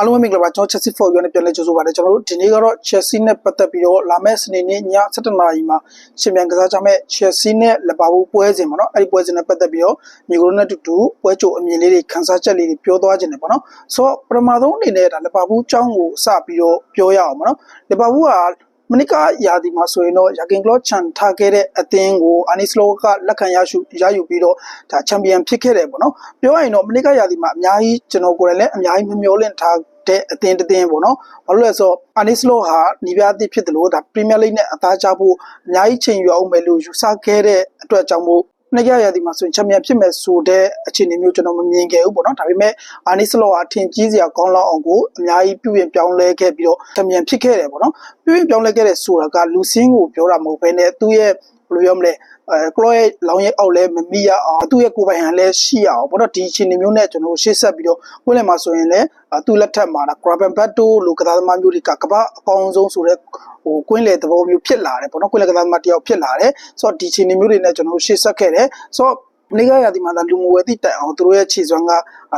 အားလုံးပဲမင်္ဂလာပါကျွန်တော် Chelsea for you နဲ့ပြန်လည်ကြိုဆိုပါရစေကျွန်တော်တို့ဒီနေ့ကတော့ Chelsea နဲ့ပတ်သက်ပြီးတော့လာမယ့်စနေနေ့ည7:00နာရီမှာရှင်ပြန်ကစားကြမယ့် Chelsea နဲ့လီဗာပူးပွဲစဉ်ပေါ့နော်အဲ့ဒီပွဲစဉ်နဲ့ပတ်သက်ပြီးတော့ညီကိုတို့နဲ့အတူတူပွဲကြိုအမြင်လေးတွေခန်းစားချက်လေးတွေပြောသွားခြင်းတယ်ပေါ့နော်ဆိုတော့ပထမဆုံးအနေနဲ့ဒါလီဗာပူးအကြောင်းကိုစပြီးတော့ပြောရအောင်ပေါ့နော်လီဗာပူးက မနစ်ကယာဒီမှာဆိုရင်တော့ယာကင်ကလော့ချန်ထားခဲ့တဲ့အသင်းကိုအာနီစလိုကလက်ခံရယူရယူပြီးတော့ဒါချန်ပီယံဖြစ်ခဲ့တယ်ပေါ့နော်ပြောရရင်တော့မနစ်ကယာဒီမှာအများကြီးကျွန်တော်ကိုယ်တိုင်လည်းအများကြီးမမျှော်လင့်ထားတဲ့အသင်းတစ်သင်းပေါ့နော်ဘာလို့လဲဆိုတော့အာနီစလိုဟာညီပြအသစ်ဖြစ်တယ်လို့ဒါပရီးမီယာလိနဲ့အသားချဖို့အများကြီးချိန်ယူအောင်မယ်လို့ယူဆခဲ့တဲ့အတွက်ကြောင့်မို့ နှစ်ရရသည်မှာဆိုရင်ချန်ပီယံဖြစ်မယ်ဆိုတဲ့အခြေအနေမျိုးကျွန်တော်မမြင်ခဲ့ဘူးပေါ့နော်ဒါပေမဲ့အာနီစလောဟာထင်ကြီးစရာကောင်းလောက်အောင်ကိုအများကြီးပြုပြင်ပြောင်းလဲခဲ့ပြီးတော့ချန်ပီယံဖြစ်ခဲ့တယ်ပေါ့နော်ပြုပြင်ပြောင်းလဲခဲ့တဲ့ဆိုတာကလူစင်းကိုပြောတာမဟုတ်ဘဲနဲ့သူ့ရဲ့ ဘယ်လိုပြောမလဲအဲကလော့ရဲ့လောင်ရဲ့အောက်လဲမမိရအောင်သူ့ရဲ့ကိုယ်ပိုင်ဟန်လဲရှိရအောင်ပေါ့နော်ဒီအခြေအနေမျိုးနဲ့ကျွန်တော်ရှေ့ဆက်ပြီးတော့ဝင်လည်မှာဆိုရင်လည်းသူ့လက်ထက်မှာဒါ Graben Batto လို့ကစားသမားမျိုးတွေကကမ္ဘာအကောင်းဆုံးဆိုတဲ့ဟိုကွင်းလေသဘောမျိုးဖြစ်လာတယ်ပေါ့နော်ကွင်းလေကစားသမားတယောက်ဖြစ်လာတယ်ဆိုတော့ဒီအခြေအနေမျိုးတွေနဲ့ကျွန်တော်ရှေ့ဆက်ခဲ့တယ်ဆိုတော့နေကရာဒီမှာလူမှုဝယ်သည့်တိုင်အောင်သူတို့ရဲ့ခြေစွမ်းက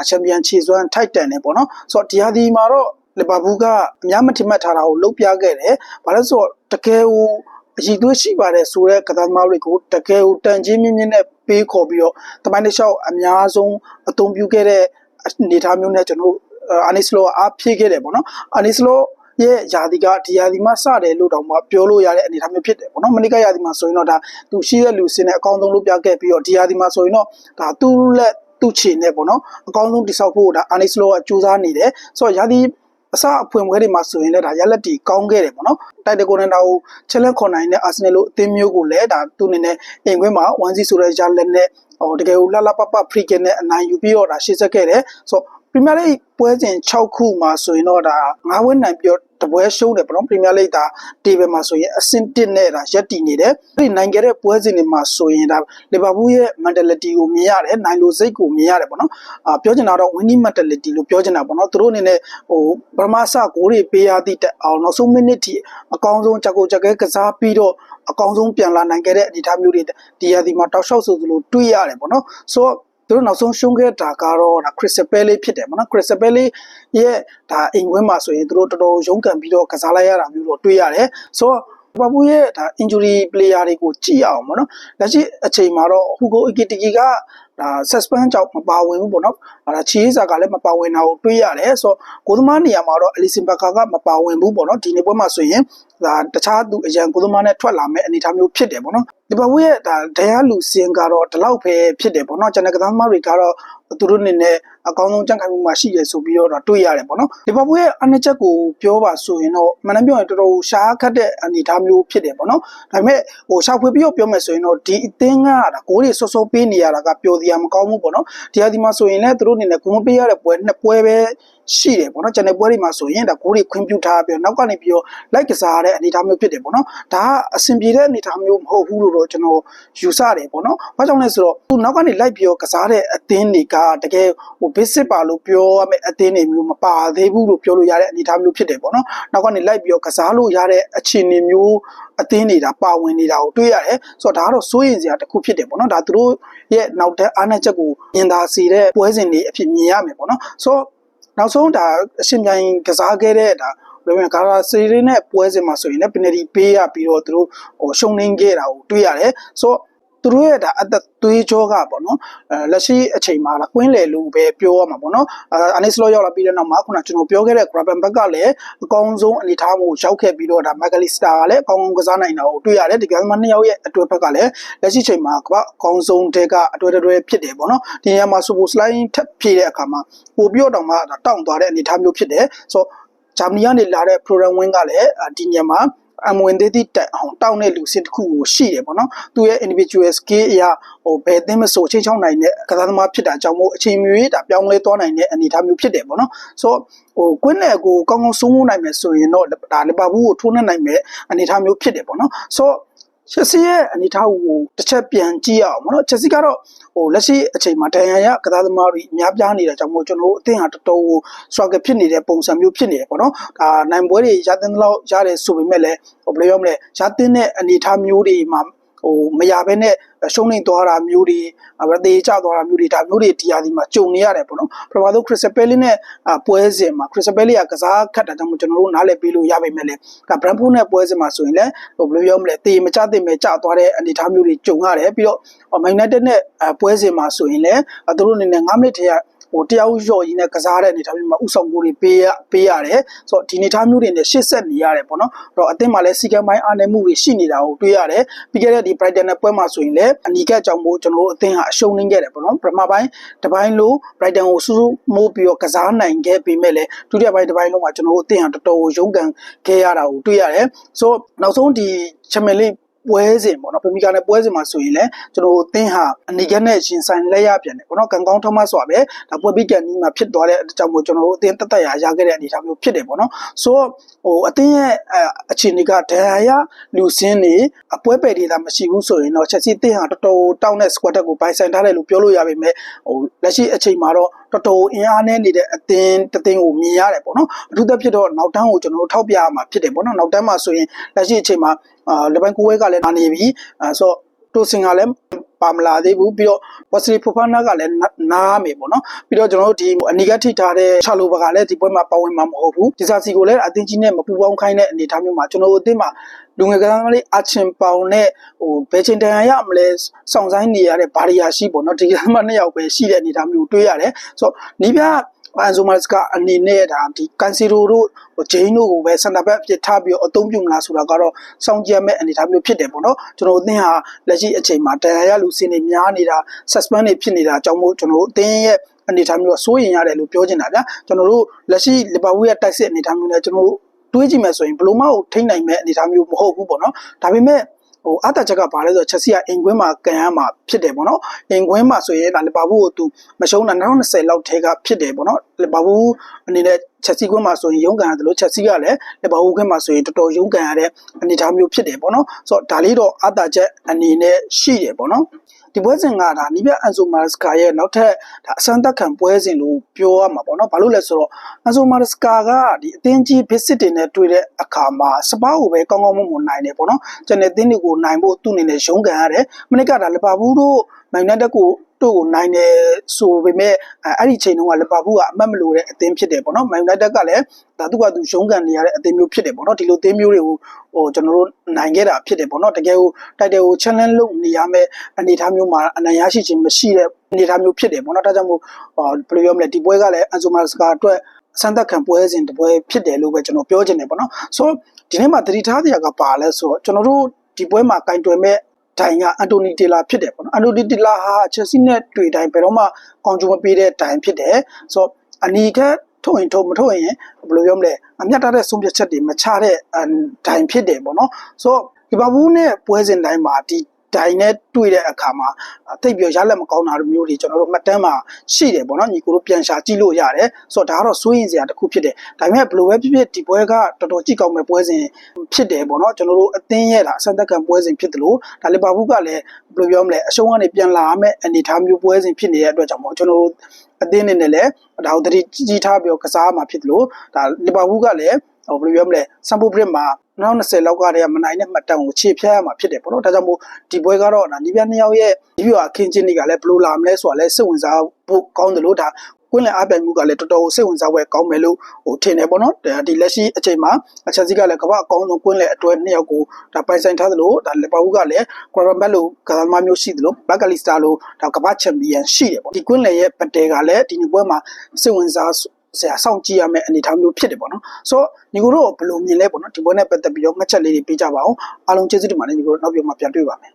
ချန်ပီယံခြေစွမ်းထိုက်တန်တယ်ပေါ့နော်ဆိုတော့ဒီဟာဒီမှာတော့လီဗာပူးကအများမထင်မှတ်ထားတာကိုလုပ်ပြခဲ့တယ်ဘာလို့ဆိုတော့တကယ်ဟို အည်သွေးရှိပါတယ်ဆိုတဲ့ကစားသမားတွေကိုတကယ်ကိုတန်ချင်းမြင့်မြင့်နဲ့ပေးခေါ်ပြီးတော့တမိုင်းတစ်လျှောက်အများဆုံးအသုံးပြုခဲ့တဲ့အနေအထားမျိုးနဲ့ကျွန်တော်အာနီစလိုအားဖြည့်ခဲ့တယ်ပေါ့နော်အာနီစလိုရဲ့ယာဒီကဒီယာဒီမှာစတယ်လို့တောင်မှပြောလို့ရတဲ့အနေအထားမျိုးဖြစ်တယ်ပေါ့နော်မနိကယာဒီမှာဆိုရင်တော့ဒါသူရှိတဲ့လူစင်းနဲ့အကောင်းဆုံးလုပ်ပြခဲ့ပြီးတော့ဒီယာဒီမှာဆိုရင်တော့ဒါသူ့လက်သူ့ချေနဲ့ပေါ့နော်အကောင်းဆုံးတိဆောက်ဖို့ဒါအာနီစလိုကစူးစမ်းနေတယ်ဆိုတော့ယာဒီ အစအဖွင့်ပွဲတွေမှာဆိုရင်လည်းဒါရလက်တီကောင်းခဲ့တယ်ပေါ့နော်တိုက်တကိုနဲ့တော့ချက်လက်ခွန်နိုင်တဲ့အာဆင်နယ်လို့အသင်းမျိုးကိုလည်းဒါသူ့အနေနဲ့အိမ်ခွင်းမှာ1-0ဆိုတဲ့ရလက်နဲ့ဟိုတကယ်ကိုလှလှပပဖရီကင်နဲ့အနိုင်ယူပြီးတော့ဒါရှေ့ဆက်ခဲ့တယ်ဆိုတော့ ပရီးမီယာလိပွဲစဉ်6ခုမှာဆိုရင်တော့ဒါ9ဝင်းနိုင်ပြောတပွဲရှုံးတယ်ပေါ့နော်ပရီးမီယာလိဒါတေဘယ်မှာဆိုရင်အဆင့်1နဲ့ဒါရက်တည်နေတယ်အဲ့ဒီနိုင်ခဲ့တဲ့ပွဲစဉ်တွေမှာဆိုရင်ဒါလီဗာပူးရဲ့ mentality ကိုမြင်ရတယ်နိုင်လိုစိတ်ကိုမြင်ရတယ်ပေါ့နော်အာပြောချင်တာတော့ winning mentality လို့ပြောချင်တာပေါ့နော်သူတို့အနေနဲ့ဟိုပရမစဂိုးတွေပေးရသည့်တက်အောင်နောက်ဆုံးမိနစ်ထိအကောင်းဆုံးချက်ကိုချက်ကဲကစားပြီးတော့အကောင်းဆုံးပြန်လာနိုင်ခဲ့တဲ့အနေအထားမျိုးတွေဒီရာဒီမှာတောက်လျှောက်ဆိုသလိုတွေ့ရတယ်ပေါ့နော်ဆိုတော့ သူတို့နောက်ဆုံးရှုံးခဲ့တာကတော့ဒါ Crystal Palace ဖြစ်တယ်ပေါ့နော် Crystal Palace ရဲ့ဒါအိမ်ဝင်းမှာဆိုရင်သူတို့တော်တော်ရုန်းကန်ပြီးတော့ကစားလိုက်ရတာမျိုးတော့တွေ့ရတယ်ဆိုတော့ဘာဘူးရဲ့ဒါ injury player တွေကိုကြည့်အောင်ပေါ့နော်လက်ရှိအချိန်မှာတော့ Hugo Ekitike ကဒါ suspend ကြောင့်မပါဝင်ဘူးပေါ့နော်ဒါချီးစာကလည်းမပါဝင်တာကိုတွေ့ရတယ်ဆိုတော့ကိုသမားနေရာမှာတော့ Alisson Becker ကမပါဝင်ဘူးပေါ့နော်ဒီနေ့ပွဲမှာဆိုရင် ဒါတခြားသူအရန်ကိုသမားနဲ့ထွက်လာမဲ့အနေအထားမျိုးဖြစ်တယ်ပေါ့နော်ဒီဘဝရဲ့ဒါဒရလူစင်ကတော့ဒီလောက်ပဲဖြစ်တယ်ပေါ့နော်ကျွန်တော်ကသမားတွေကတော့သူတို့အနေနဲ့အကောင်းဆုံးကြံ့ခိုင်မှုမှာရှိတယ်ဆိုပြီးတော့တွေ့ရတယ်ပေါ့နော်ဒီဘဝရဲ့အနေချက်ကိုပြောပါဆိုရင်တော့မနက်ပြောရင်တော်တော်ရှားခတ်တဲ့အနေအထားမျိုးဖြစ်တယ်ပေါ့နော်ဒါပေမဲ့ဟိုရှာဖွေပြီးတော့ပြောမယ်ဆိုရင်တော့ဒီအသင်းကဒါကိုယ်တွေစောစောပေးနေရတာကပျော်စရာမကောင်းဘူးပေါ့နော်ဒီဟာဒီမှာဆိုရင်လည်းသူတို့အနေနဲ့ကိုမပေးရတဲ့ပွဲနှစ်ပွဲပဲရှိတယ်ပေါ့နော်ကျွန်တော်ပွဲတွေမှာဆိုရင်ဒါကိုယ်တွေခွင့်ပြုထားပြီးတော့နောက်ကနေပြီးတော့လိုက်ကစားတဲ့အနေအထားမျိုးဖြစ်တယ်ပေါ့နော်ဒါကအဆင်ပြေတဲ့အနေအထားမျိုးမဟုတ်ဘူးလို့တော့ကျွန်တော်ယူဆတယ်ပေါ့နော်ဘာကြောင့်လဲဆိုတော့သူနောက်ကနေလိုက်ပြီးတော့ကစားတဲ့အသင်းတွေကတကယ်ဟို basic ပါလို့ပြောရမယ့်အသင်းတွေမျိုးမပါသေးဘူးလို့ပြောလို့ရတဲ့အနေအထားမျိုးဖြစ်တယ်ပေါ့နော်နောက်ကနေလိုက်ပြီးတော့ကစားလို့ရတဲ့အခြေအနေမျိုးအသင်းတွေဒါပါဝင်နေတာကိုတွေ့ရတယ်ဆိုတော့ဒါကတော့စိုးရင်စရာတစ်ခုဖြစ်တယ်ပေါ့နော်ဒါသူတို့ရဲ့နောက်တဲ့အားနည်းချက်ကိုမြင်သာစေတဲ့ပွဲစဉ်တွေအဖြစ်မြင်ရမယ်ပေါ့နော်ဆိုတော့နောက်ဆုံးဒါအရှင်ပြိုင်ကစားခဲ့တဲ့ဒါဒါ ပေမဲ့ကာလာစီရီနဲ့ပွဲစဉ်မှာဆိုရင်လည်းပနယ်တီပေးရပြီးတော့သူတို့ဟိုရှုံနေခဲ့တာကိုတွေ့ရတယ်ဆိုတော့သူတို့ရဲ့ဒါအသက်သွေးကြောကပေါ့နော်အဲလက်ရှိအချိန်မှာကွင်းလေလို့ပဲပြောရမှာပေါ့နော်အာနိစလောရောက်လာပြီးတဲ့နောက်မှာခုနကျွန်တော်ပြောခဲ့တဲ့ Graben Back ကလည်းအကောင်းဆုံးအနေထားမျိုးရောက်ခဲ့ပြီးတော့ဒါ McAllister ကလည်းအကောင်းဆုံးကစားနိုင်တာကိုတွေ့ရတယ်ဒီကမ်းမနှစ်ယောက်ရဲ့အတွဲဘက်ကလည်းလက်ရှိချိန်မှာကအကောင်းဆုံးတဲကအတွဲတွဲဖြစ်တယ်ပေါ့နော်ဒီနေရာမှာ Super Slide ထပ်ဖြည့်တဲ့အခါမှာပိုပြီးတော့တောင်မှတောင့်သွားတဲ့အနေအထားမျိုးဖြစ်တယ်ဆိုတော့ ဂျာမနီကနေလာတဲ့ Program Win ကလည်းဒီညမှာအမဝင်သေးသည့်တက်အောင်တောင်းတဲ့လူစစ်တစ်ခုကိုရှိတယ်ပေါ့နော်သူရဲ့ individual skill အရာဟိုဘယ်သင်းမဆိုချိန်ချောင်းနိုင်တဲ့ကစားသမားဖြစ်တာကြောင့်မို့အချိန်မျိုးဒါပြောင်းလဲသွားနိုင်တဲ့အနေအထားမျိုးဖြစ်တယ်ပေါ့နော်ဆိုတော့ဟိုကွင်းနယ်ကိုကောင်းကောင်းစိုးမိုးနိုင်မယ်ဆိုရင်တော့ဒါလီဗာပူးကိုထိုးနှက်နိုင်မယ်အနေအထားမျိုးဖြစ်တယ်ပေါ့နော်ဆိုတော့ ချက်စီရဲ့အနေထားကိုတစ်ချက်ပြန်ကြည့်အောင်ပေါ့နော်ချက်စီကတော့ဟိုလက်ရှိအချိန်မှာဒဏ်ရာရကစားသမားတွေအများပြားနေတာကြောင့်မို့ကျွန်တော်တို့အသင်းဟာတော်တော်ကို struggle ဖြစ်နေတဲ့ပုံစံမျိုးဖြစ်နေတယ်ပေါ့နော်ဒါနိုင်ပွဲတွေရတဲ့လောက်ရတယ်ဆိုပေမဲ့လည်းဟိုဘယ်လိုပြောမလဲရတဲ့တဲ့အနေထားမျိုးတွေမှာ ဟိုမရဘဲနဲ့ရှုံးနေသွားတာမျိုးတွေဗသေးကျသွားတာမျိုးတွေဒါမျိုးတွေဒီယာဒီမှာကြုံနေရတယ်ပေါ့နော်ပထမဆုံး Crystal Palace နဲ့ပွဲစဉ်မှာ Crystal Palace ကကစားခတ်တာကြောင့်ကျွန်တော်တို့နားလည်ပေးလို့ရပါမယ်လေဒါ Brentford နဲ့ပွဲစဉ်မှာဆိုရင်လည်းဟိုဘယ်လိုပြောမလဲတေမကြတဲ့မဲ့ကျသွားတဲ့အနေအထားမျိုးတွေကြုံရတယ်ပြီးတော့ Man United နဲ့ပွဲစဉ်မှာဆိုရင်လည်းသူတို့အနေနဲ့9မိနစ်ထဲက ဟိုတယောက်ရော့ရင်းနဲ့ကစားတဲ့အနေအထားမျိုးမှာဥဆောင်မှုတွေပေးရပေးရတယ်ဆိုတော့ဒီအနေအထားမျိုးတွေနဲ့ရှေ့ဆက်နေရတယ်ပေါ့နော်အဲ့တော့အသင်းမှာလည်းစီကံပိုင်းအားနည်းမှုတွေရှိနေတာကိုတွေ့ရတယ်ပြီးခဲ့တဲ့ဒီ Brighton နဲ့ပွဲမှာဆိုရင်လည်းအနီကက်ကြောင့်မို့ကျွန်တော်တို့အသင်းဟာအရှုံးနေခဲ့တယ်ပေါ့နော်ပထမပိုင်းတစ်ပိုင်းလို့ Brighton ကိုစူးစူးမိုးပြီးတော့ကစားနိုင်ခဲ့ပေမဲ့လည်းဒုတိယပိုင်းတစ်ပိုင်းလုံးမှာကျွန်တော်တို့အသင်းဟာတော်တော်ရုန်းကန်ခဲ့ရတာကိုတွေ့ရတယ်ဆိုတော့နောက်ဆုံးဒီ Champions League ပွဲစဉ်ပေါ့နော်ပမီကာနဲ့ပွဲစဉ်မှာဆိုရင်လည်းကျွန်တော်အသင်းဟာအနီကက်နဲ့ရှင်ဆိုင်လက်ရပြန်တယ်ပေါ့နော်ကံကောင်းထမတ်ဆိုပဲဒါပွဲပြီးကန်နီးမှာဖြစ်သွားတဲ့အကြောင်းကိုကျွန်တော်တို့အသင်းတက်တက်ရရခဲ့တဲ့အနေအထားမျိုးဖြစ်တယ်ပေါ့နော်ဆိုတော့ဟိုအသင်းရဲ့အခြေအနေကဒဏ်ရာရလူစင်းနေအပွဲပယ်တွေသာမရှိဘူးဆိုရင်တော့ချက်စီအသင်းဟာတော်တော်တောင်းတဲ့ squad တက်ကိုပိုင်ဆိုင်ထားတယ်လို့ပြောလို့ရပါမယ်ဟိုလက်ရှိအချိန်မှာတော့တော်တော်အင်အားနဲ့နေတဲ့အသင်းတသင်းကိုမြင်ရတယ်ပေါ့နော်အထူးသဖြင့်တော့နောက်တန်းကိုကျွန်တော်တို့ထောက်ပြရမှာဖြစ်တယ်ပေါ့နော်နောက်တန်းမှာဆိုရင်လက်ရှိအချိန်မှာအာလဘန်ကိုဝဲကလည်းနာနေပြီအဲဆိုတိုစင်ကလည်းပါမလာသေးဘူးပြီးတော့ဝက်စလီဖူဖာနာကလည်းနားမယ်ပေါ့နော်ပြီးတော့ကျွန်တော်တို့ဒီအနီကထိထားတဲ့ချာလိုဘကလည်းဒီပွဲမှာပါဝင်မှာမဟုတ်ဘူးဒီစာစီကိုလည်းအသင်းကြီးနဲ့မပူပေါင်းခိုင်းတဲ့အနေအထားမျိုးမှာကျွန်တော်တို့အသင်းမှာလူငယ်ကစားသမားလေးအချင်ပေါင်နဲ့ဟိုဘယ်ချိန်တန်ရမလဲစောင့်ဆိုင်နေရတဲ့ဘာရီယာရှိပေါ့နော်ဒီကစားသမားနှစ်ယောက်ပဲရှိတဲ့အနေအထားမျိုးတွေ့ရတယ်ဆိုတော့နီးပြ အန်ဇိုမတ်ကအနေနဲ့ဒါဒီကန်စီရိုတို့ဂျိန်းတို့ကိုပဲစင်တာဘက်အဖြစ်ထားပြီးအသုံးပြုမလားဆိုတာကတော့စောင့်ကြည့်မဲ့အနေအထားမျိုးဖြစ်တယ်ပေါ့နော်ကျွန်တော်အသင်းဟာလက်ရှိအချိန်မှာတန်ရာရလူစင်းတွေများနေတာ suspend တွေဖြစ်နေတာအကြောင်းမို့ကျွန်တော်အသင်းရဲ့အနေအထားမျိုးစိုးရင်ရတယ်လို့ပြောချင်တာဗျာကျွန်တော်တို့လက်ရှိလီဗာပူးရဲ့တိုက်စစ်အနေအထားမျိုးနဲ့ကျွန်တော်တို့တွေးကြည့်မယ်ဆိုရင်ဘလိုမှထိနိုင်မဲ့အနေအထားမျိုးမဟုတ်ဘူးပေါ့နော်ဒါပေမဲ့ ဟိုအတာချက်ကဘာလဲဆိုတော့ချက်စီကအင်ကွင်းမှာကန်ရမှာဖြစ်တယ်ပေါ့နော်အင်ကွင်းမှာဆိုရင်ဒါလီဗာပူးကိုသူမရှုံးတာ2020လောက်ထဲကဖြစ်တယ်ပေါ့နော်လီဗာပူးအနေနဲ့ ချက်စီကွင်းမှာဆိုရင်ရုန်းကန်ရတယ်လို့ချက်စီကလည်းလီဗာပူးကွင်းမှာဆိုရင်တော်တော်ရုန်းကန်ရတဲ့အနေအထားမျိုးဖြစ်တယ်ပေါ့နော်ဆိုတော့ဒါလေးတော့အတာချက်အနေနဲ့ရှိတယ်ပေါ့နော်ဒီပွဲစဉ်ကဒါနီးပြအန်ဆိုမာစကာရဲ့နောက်ထပ်ဒါအစမ်းသက်ခံပွဲစဉ်လို့ပြောရမှာပေါ့နော်ဘာလို့လဲဆိုတော့အန်ဆိုမာစကာကဒီအသင်းကြီးဘစ်စစ်တွေနဲ့တွေ့တဲ့အခါမှာစပါးကိုပဲကောင်းကောင်းမွန်မွန်နိုင်တယ်ပေါ့နော်ကျန်တဲ့အသင်းတွေကိုနိုင်ဖို့သူ့အနေနဲ့ရုန်းကန်ရတယ်မနစ်ကဒါလီဗာပူးတို့မန်ယူနိုက်တက်ကို တို့ကိုနိုင်တယ်ဆိုပေမဲ့အဲ့ဒီချိန်တုန်းကလီဗာပူးကအမှတ်မလို့တဲ့အသင်းဖြစ်တယ်ပေါ့နော်မန်ယူနိုက်တက်ကလည်းဒါသူကသူရုန်းကန်နေရတဲ့အသင်းမျိုးဖြစ်တယ်ပေါ့နော်ဒီလိုအသင်းမျိုးတွေကိုဟိုကျွန်တော်တို့နိုင်ခဲ့တာဖြစ်တယ်ပေါ့နော်တကယ်ကိုတိုက်တယ်ကို challenge လုပ်နေရမယ့်အနေအထားမျိုးမှာအနိုင်ရရှိခြင်းမရှိတဲ့အနေအထားမျိုးဖြစ်တယ်ပေါ့နော်ဒါကြောင့်မို့ဘယ်လိုပြောမလဲဒီပွဲကလည်းအန်ဆိုမာစကာအတွက်စမ်းသက်ခံပွဲစဉ်တပွဲဖြစ်တယ်လို့ပဲကျွန်တော်ပြောချင်တယ်ပေါ့နော်ဆိုတော့ဒီနေ့မှာသတိထားတရားကပါလဲဆိုတော့ကျွန်တော်တို့ဒီပွဲမှာကင်တွယ်မဲ့ တိုင်ကအန်တိုနီတီလာဖြစ်တယ်ပေါ့နော်အန်တိုနီတီလာဟာချက်စီနဲ့တွေ့တိုင်းဘယ်တော့မှကောင်းကျိုးမပေးတဲ့တိုင်ဖြစ်တယ်ဆိုတော့အနီကထုတ်ရင်ထုတ်မထုတ်ရင်ဘယ်လိုပြောမလဲအမျက်ထားတဲ့ဆုံးဖြတ်ချက်တွေမချတဲ့တိုင်ဖြစ်တယ်ပေါ့နော်ဆိုတော့ဒီဘာဘူးနဲ့ပွဲစဉ်တိုင်းမှာဒီ ဒိုင်နဲ့တွေ့တဲ့အခါမှာတိတ်ပြီးရလက်မကောင်းတာမျိုးတွေကျွန်တော်တို့မှတ်တမ်းမှာရှိတယ်ပေါ့နော်ညီကိုတို့ပြန်ရှာကြည့်လို့ရတယ်ဆိုတော့ဒါကတော့စိုးရင်စရာတစ်ခုဖြစ်တယ်ဒါပေမဲ့ဘယ်လိုပဲဖြစ်ဖြစ်ဒီပွဲကတော်တော်ကြည့်ကောင်းမဲ့ပွဲစဉ်ဖြစ်တယ်ပေါ့နော်ကျွန်တော်တို့အသင်းရဲ့ဒါအဆန်သက်ခံပွဲစဉ်ဖြစ်တယ်လို့ဒါလီဗာပူးကလည်းဘယ်လိုပြောမလဲအရှုံးကနေပြန်လာမဲ့အနေအထားမျိုးပွဲစဉ်ဖြစ်နေတဲ့အတွက်ကြောင့်မို့ကျွန်တော်တို့အသင်းအနေနဲ့လည်းဒါကိုတတိကြီးထားပြီးကစားမှာဖြစ်တယ်လို့ဒါလီဗာပူးကလည်း ဟိုဘယ်လိုပြောမလဲစမ်ပူဘရစ်မှာ2020လောက်ကတည်းကမနိုင်တဲ့မှတ်တမ်းကိုခြေဖြတ်ရမှာဖြစ်တယ်ပေါ့နော်ဒါကြောင့်မို့ဒီပွဲကတော့ဒါနီးပြနှစ်ယောက်ရဲ့ဒီပြအခင်းချင်းတွေကလည်းဘယ်လိုလာမလဲဆိုတာလည်းစိတ်ဝင်စားဖို့ကောင်းတယ်လို့ဒါကွင်းလည်အားပြိုင်မှုကလည်းတော်တော်စိတ်ဝင်စားပွဲကောင်းမယ်လို့ဟိုထင်တယ်ပေါ့နော်ဒီလက်ရှိအချိန်မှာအချက်စီကလည်းကမ္ဘာအကောင်းဆုံးကွင်းလည်အတွဲနှစ်ယောက်ကိုဒါပိုင်ဆိုင်ထားသလိုဒါလက်ပါဦးကလည်းကွာရမ်ဘတ်လိုကစားသမားမျိုးရှိသလိုဘက်ကလီစတာလိုဒါကမ္ဘာချန်ပီယံရှိတယ်ပေါ့ဒီကွင်းလည်ရဲ့ပတဲကလည်းဒီနေ့ပွဲမှာစိတ်ဝင်စား ဆရာစောင့်ကြည့်ရမယ့်အနေအထားမျိုးဖြစ်တယ်ပေါ့နော်ဆိုတော့ညီကိုတို့ဘယ်လိုမြင်လဲပေါ့နော်ဒီပွဲနဲ့ပတ်သက်ပြီးတော့မှတ်ချက်လေးတွေပေးကြပါအောင်အားလုံးကျေးဇူးတင်ပါတယ်ညီကိုတို့နောက်ပြန်မှပြန်တွေ့ပါမယ်